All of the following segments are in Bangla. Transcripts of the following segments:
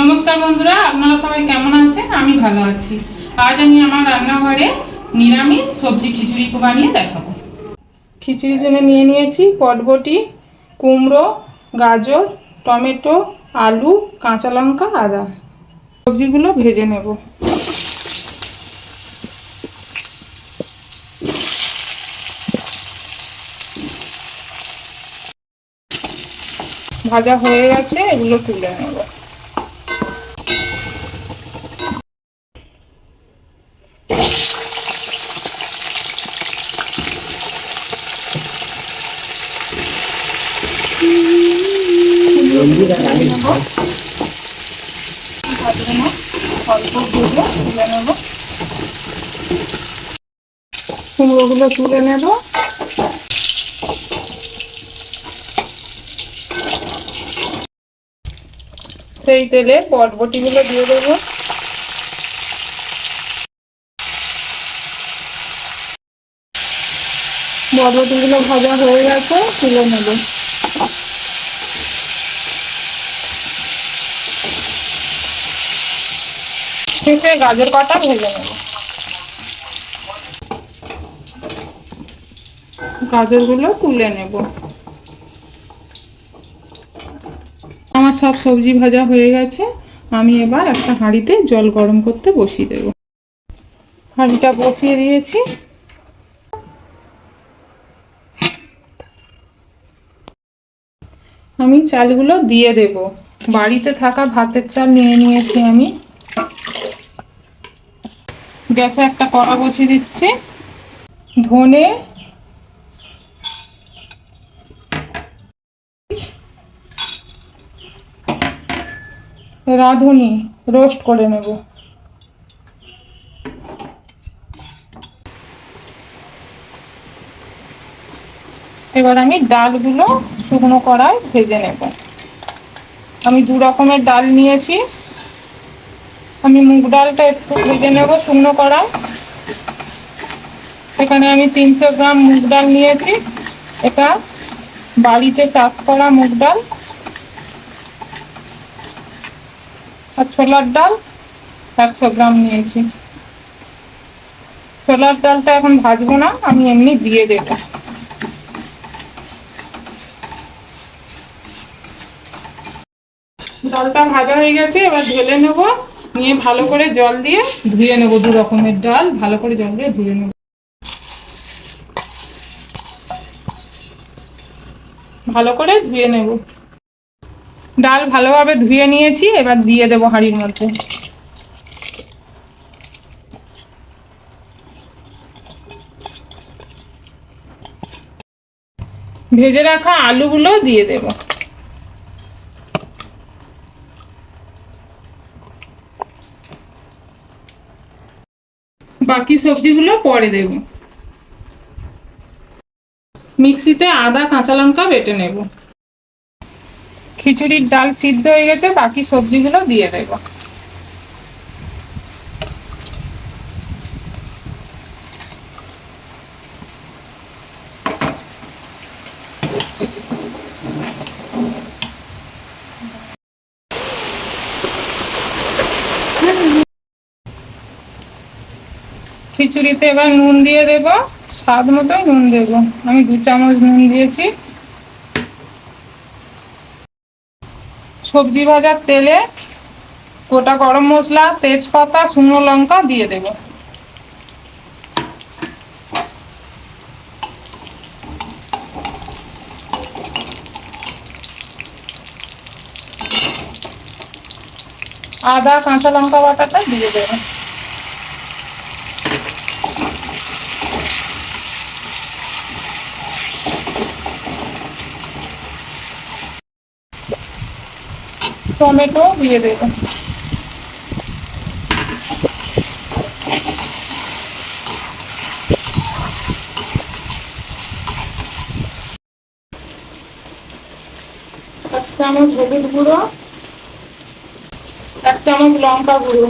নমস্কার বন্ধুরা, আপনারা সবাই কেমন আছেন? আমি ভালো আছি। আজ আমি আমার রান্নাঘরে নিরামিষ সবজি খিচুড়ি বানিয়ে দেখাবো। খিচুড়ির জন্য নিয়ে নিয়েছি পটবটি, কুমড়ো, গাজর, টমেটো, আলু, কাঁচা লঙ্কা, আদা। সবজিগুলো ভেজে নেব। ভাজা হয়ে গেছে, এগুলো তুলে নেব ভাজবে না অল্প ভেজে তুলে নেব কুমড়োগুলো তুলে নেব সেই তেলে বটবটিগুলো দিয়ে দেবো। বটবটিগুলো ভাজা হয়ে গেছে তুলে নেব। শেষে গাজর কাটা ভেজে নেব। গাজরগুলো তুলে নেব। আমার সব সবজি ভাজা হয়ে গেছে। আমি এবার একটা হাঁড়িতে জল গরম করতে বসিয়ে দেব। হাঁড়িটা বসিয়ে দিয়েছি। আমি চালগুলো দিয়ে দেব। বাড়িতে থাকা ভাতের চাল নিয়ে নিয়েছি আমি। গ্যাসে একটা কড়া বসিয়ে দিচ্ছি। ধনে রাঁধুনি, রোস্ট করে নেব। এবার আমি ডালগুলো শুকনো কড়ায় ভেজে নেব। আমি দু রকমের ডাল নিয়েছি। আমি মুগ ডালটা একটু ভেজে নেব শুকনো করা। এখানে আমি তিনশো গ্রাম মুগ ডাল নিয়েছি। এটা বাড়িতে চাষ করা মুগ ডাল আর ছোলার ডাল একশো গ্রাম নিয়েছি। ছোলার ডালটা এখন ভাজবো না, আমি এমনি দিয়ে দেব। ডালটা ভাজা হয়ে গেছে, এবার ঢেলে নেব। নিয়ে ভালো করে জল দিয়ে ধুয়ে নেব দু রকমের ডাল, ভালো করে জল দিয়ে ধুয়ে নেব। ভালো করে ধুয়ে নেব। ডাল ভালোভাবে ধুয়ে নিয়েছি, এবার দিয়ে দেবো হাঁড়ির মধ্যে। ভেজে রাখা আলুগুলো দিয়ে দেব। বাকি সবজিগুলো পরে দেব। মিক্সিতে আদা, কাঁচা লঙ্কা বেটে নেব। খিচুড়ির ডাল সিদ্ধ হয়ে গেছে, বাকি সবজিগুলো দিয়ে দেব। খিচুড়িতে এবার নুন দিয়ে দেব, স্বাদ মতো নুন দেব। আমি দু চামচ নুন দিয়েছি। সবজি ভাজার তেলে গোটা গরম মশলা, তেজপাতা, শুকনো লঙ্কা দিয়ে দেব। আদা, কাঁচা লঙ্কা বাটাটা দিয়ে দেব। টমেটো দিয়ে দেবো। এক চামচ হলুদ গুঁড়ো, এক চামচ লঙ্কা গুঁড়ো।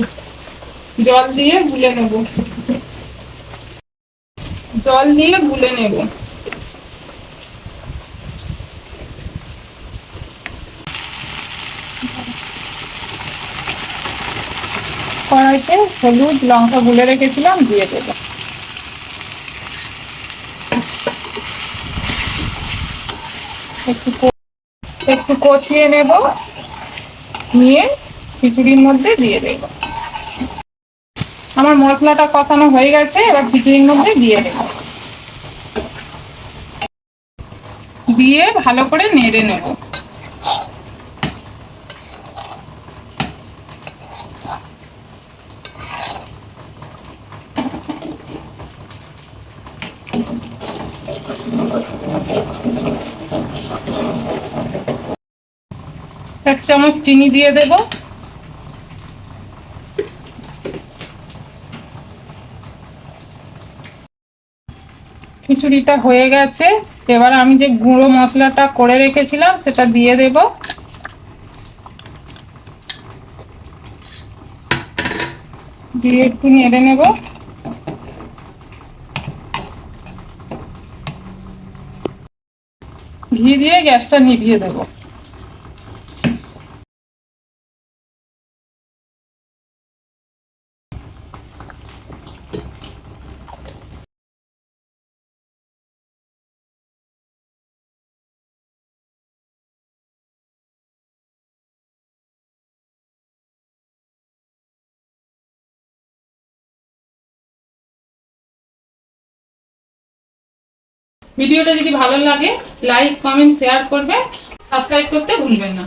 জল দিয়ে গুলে নেব। জল দিয়ে গুলে নেব। কড়াইতে হলুদ, লঙ্কা গুলে রেখেছিলাম, দিয়ে দেবো। একটু একটু কষিয়ে নেব, নিয়ে খিচুড়ির মধ্যে দিয়ে দেব। আমার মশলাটা কষানো হয়ে গেছে, এবার খিচুড়ির মধ্যে দিয়ে দেব। দিয়ে ভালো করে নেড়ে নেব। এক চামচ চিনি দিয়ে দেব। খিচুড়িটা হয়ে গেছে। এবার আমি যে গুঁড়ো মশলাটা করে রেখেছিলাম, সেটা দিয়ে দেব। দিয়ে একটু নেড়ে নেব। ঘি দিয়ে গ্যাসটা নিভিয়ে দেবো। ভিডিওটা যদি ভালো লাগে লাইক কমেন্ট শেয়ার করবে। সাবস্ক্রাইব করতে ভুলবেন না।